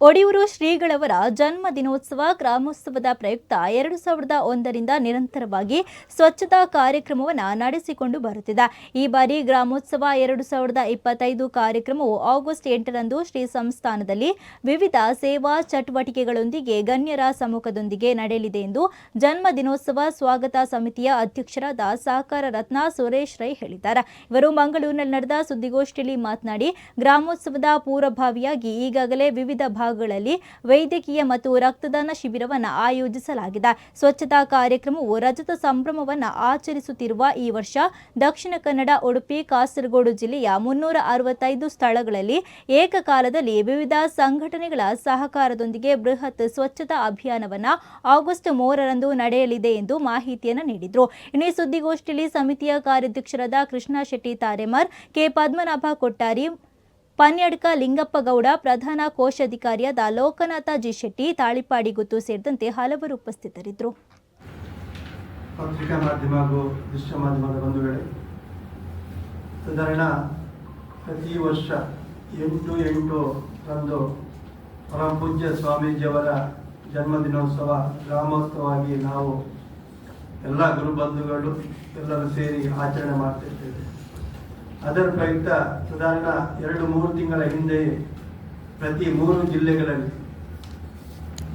ಒಡಿಯೂರು ಶ್ರೀಗಳವರ ಜನ್ಮ ದಿನೋತ್ಸವ ಗ್ರಾಮೋತ್ಸವದ ಪ್ರಯುಕ್ತ ಎರಡು ಸಾವಿರದ ಒಂದರಿಂದ ನಿರಂತರವಾಗಿ ಸ್ವಚ್ಛತಾ ಕಾರ್ಯಕ್ರಮವನ್ನು ನಡೆಸಿಕೊಂಡು ಬರುತ್ತಿದೆ. ಈ ಬಾರಿ ಗ್ರಾಮೋತ್ಸವ ಎರಡು ಸಾವಿರದ ಇಪ್ಪತ್ತೈದು ಕಾರ್ಯಕ್ರಮವು ಆಗಸ್ಟ್ ಎಂಟರಂದು ಶ್ರೀ ಸಂಸ್ಥಾನದಲ್ಲಿ ವಿವಿಧ ಸೇವಾ ಚಟುವಟಿಕೆಗಳೊಂದಿಗೆ ಗಣ್ಯರ ಸಮ್ಮುಖದೊಂದಿಗೆ ನಡೆಯಲಿದೆ ಎಂದು ಜನ್ಮ ದಿನೋತ್ಸವ ಸ್ವಾಗತ ಸಮಿತಿಯ ಅಧ್ಯಕ್ಷರಾದ ಸಹಕಾರ ರತ್ನ ಸುರೇಶ್ ರೈ ಹೇಳಿದ್ದಾರೆ. ಇವರು ಮಂಗಳೂರಿನಲ್ಲಿ ನಡೆದ ಸುದ್ದಿಗೋಷ್ಠಿಯಲ್ಲಿ ಮಾತನಾಡಿ, ಗ್ರಾಮೋತ್ಸವದ ಪೂರ್ವಭಾವಿಯಾಗಿ ಈಗಾಗಲೇ ವಿವಿಧ ಭಾಗಗಳಲ್ಲಿ ವೈದ್ಯಕೀಯ ಮತ್ತು ರಕ್ತದಾನ ಶಿಬಿರವನ್ನು ಆಯೋಜಿಸಲಾಗಿದೆ. ಸ್ವಚ್ಛತಾ ಕಾರ್ಯಕ್ರಮವು ರಜತ ಸಂಭ್ರಮವನ್ನು ಆಚರಿಸುತ್ತಿರುವ ಈ ವರ್ಷ ದಕ್ಷಿಣ ಕನ್ನಡ, ಉಡುಪಿ, ಕಾಸರಗೋಡು ಜಿಲ್ಲೆಯ ಮುನ್ನೂರ ಅರವತ್ತೈದು ಸ್ಥಳಗಳಲ್ಲಿ ಏಕಕಾಲದಲ್ಲಿ ವಿವಿಧ ಸಂಘಟನೆಗಳ ಸಹಕಾರದೊಂದಿಗೆ ಬೃಹತ್ ಸ್ವಚ್ಛತಾ ಅಭಿಯಾನವನ್ನು ಆಗಸ್ಟ್ ಮೂರರಂದು ನಡೆಯಲಿದೆ ಎಂದು ಮಾಹಿತಿಯನ್ನು ನೀಡಿದರು. ಇನ್ನು ಸುದ್ದಿಗೋಷ್ಠಿಯಲ್ಲಿ ಸಮಿತಿಯ ಕಾರ್ಯಾಧ್ಯಕ್ಷರಾದ ಕೃಷ್ಣ ಶೆಟ್ಟಿ ತಾರೆಮರ್, ಕೆ. ಪದ್ಮನಾಭ ಕೊಟ್ಟಾರಿ ಪನ್ಯಡ್ಕ ಲಿಂಗಪ್ಪಗೌಡ ಪ್ರಧಾನ ಕೋಶಾಧಿಕಾರಿಯಾದ ಲೋಕನಾಥ ಜಿ ಶೆಟ್ಟಿ, ತಾಳಿಪಾಡಿ ಗುತ್ತು ಸೇರಿದಂತೆ ಹಲವರು ಉಪಸ್ಥಿತರಿದ್ದರು. ಪತ್ರಿಕಾ ಮಾಧ್ಯಮ ಹಾಗೂ ದೃಶ್ಯ ಮಾಧ್ಯಮದ ಬಂಧುಗಳೇ, ಸಾಧಾರಣ ಪ್ರತಿ ವರ್ಷ ಎಂಟು ಎಂಟು ರಂದು ಪರಮಪೂಜ್ಯ ಸ್ವಾಮೀಜಿಯವರ ಜನ್ಮದಿನೋತ್ಸವ ಗ್ರಾಮೋತ್ಸವವಾಗಿ ನಾವು ಎಲ್ಲ ಗುರುಬಂಧುಗಳು ಎಲ್ಲರೂ ಸೇರಿ ಆಚರಣೆ ಮಾಡ್ತಿದ್ದೇವೆ ಅದರ ಪ್ರಯುಕ್ತ ಸಾಧಾರಣ ಎರಡು ಮೂರು ತಿಂಗಳ ಹಿಂದೆ ಪ್ರತಿ ಮೂರು ಜಿಲ್ಲೆಗಳಲ್ಲಿ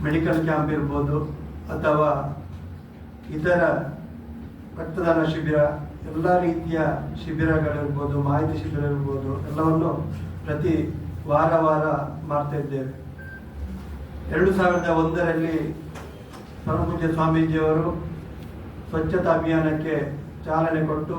ಮೆಡಿಕಲ್ ಕ್ಯಾಂಪ್ ಇರ್ಬೋದು ಅಥವಾ ಇತರ ರಕ್ತದಾನ ಶಿಬಿರ, ಎಲ್ಲ ರೀತಿಯ ಶಿಬಿರಗಳಿರ್ಬೋದು, ಮಾಹಿತಿ ಶಿಬಿರ ಇರ್ಬೋದು ಎಲ್ಲವನ್ನು ಪ್ರತಿ ವಾರ ವಾರ ಮಾಡ್ತಾ ಇದ್ದೇವೆ. ಎರಡು ಸಾವಿರದ ಒಂದರಲ್ಲಿ ಪರಮಪೂಜ್ಯ ಸ್ವಾಮೀಜಿಯವರು ಸ್ವಚ್ಛತಾ ಅಭಿಯಾನಕ್ಕೆ ಚಾಲನೆ ಕೊಟ್ಟು